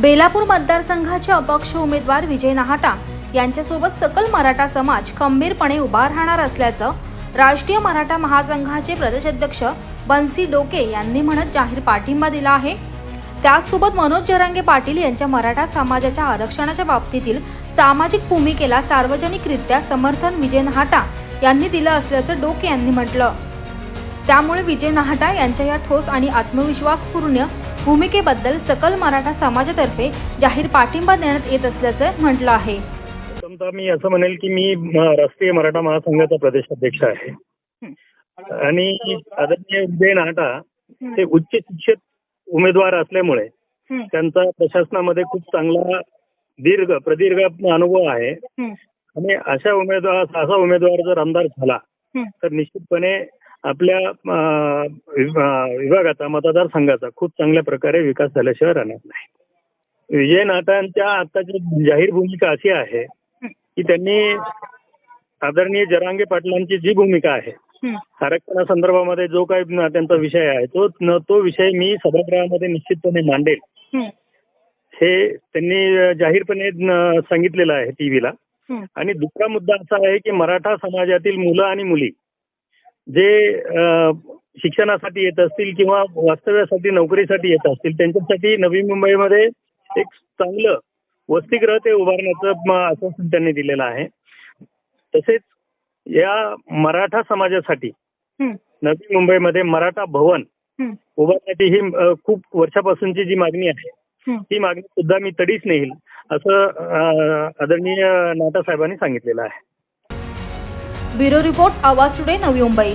बेलापूर मतदारसंघाचे अपक्ष उमेदवार विजय नाहाटा यांच्यासोबत सकल मराठा समाज खंबीरपणे उभा राहणार असल्याचं राष्ट्रीय मराठा महासंघाचे प्रदेशाध्यक्ष बन्सी डोके यांनी म्हणत जाहीर पाठिंबा दिला आहे. त्याचसोबत मनोज जरांगे पाटील यांच्या मराठा समाजाच्या आरक्षणाच्या बाबतीतील सामाजिक भूमिकेला सार्वजनिकरित्या समर्थन विजय नाहाटा यांनी दिलं असल्याचं डोके यांनी म्हटलं. त्यामुळे विजय नाहटा यांच्या या ठोस आणि आत्मविश्वासपूर्ण भूमिकेबद्दल सकल मराठा समाजातर्फे जाहीर पाठिंबा देण्यात येत असल्याचं म्हटलं आहे. प्रथमतः मी असं म्हणेल की मी म, राष्ट्रीय मराठा महासंघाचा प्रदेशाध्यक्ष आहे. आणि आदरणीय विजय नाहटा हे उच्च शिक्षित उमेदवार असल्यामुळे त्यांचा प्रशासनामध्ये खूप चांगला दीर्घ प्रदीर्घ अनुभव आहे. आणि अशा उमेदवार असा उमेदवार जर आमदार झाला तर निश्चितपणे आपल्या विभागाचा मतदारसंघाचा खूप चांगल्या प्रकारे विकास झाल्याशिवाय राहणार नाही. विजय नाटांच्या आताची जाहीर भूमिका अशी आहे की त्यांनी आदरणीय जरांगे पाटलांची जी भूमिका आहे आरक्षणासंदर्भामध्ये जो काही त्यांचा विषय आहे तो तो विषय मी सभागृहामध्ये निश्चितपणे मांडेल. हे. त्यांनी जाहीरपणे सांगितलेलं आहे टीव्हीला. आणि दुसरा मुद्दा असा आहे की मराठा समाजातील मुलं आणि मुली जे शिक्षणासाठी येत असतील किंवा वास्तव्यासाठी नोकरीसाठी येत असतील त्यांच्यासाठी नवी मुंबईमध्ये एक चांगलं वसतिगृह ते उभारण्याचं आश्वासन त्यांनी दिलेलं आहे. तसेच या मराठा समाजासाठी नवी मुंबईमध्ये मराठा भवन उभारण्याची ही खूप वर्षापासूनची जी मागणी आहे ती मागणी सुद्धा मी तडीच नेईल असं आदरणीय नाटा साहेबांनी सांगितलेलं आहे. ब्युरो रिपोर्ट आवाज टुडे नवी मुंबई.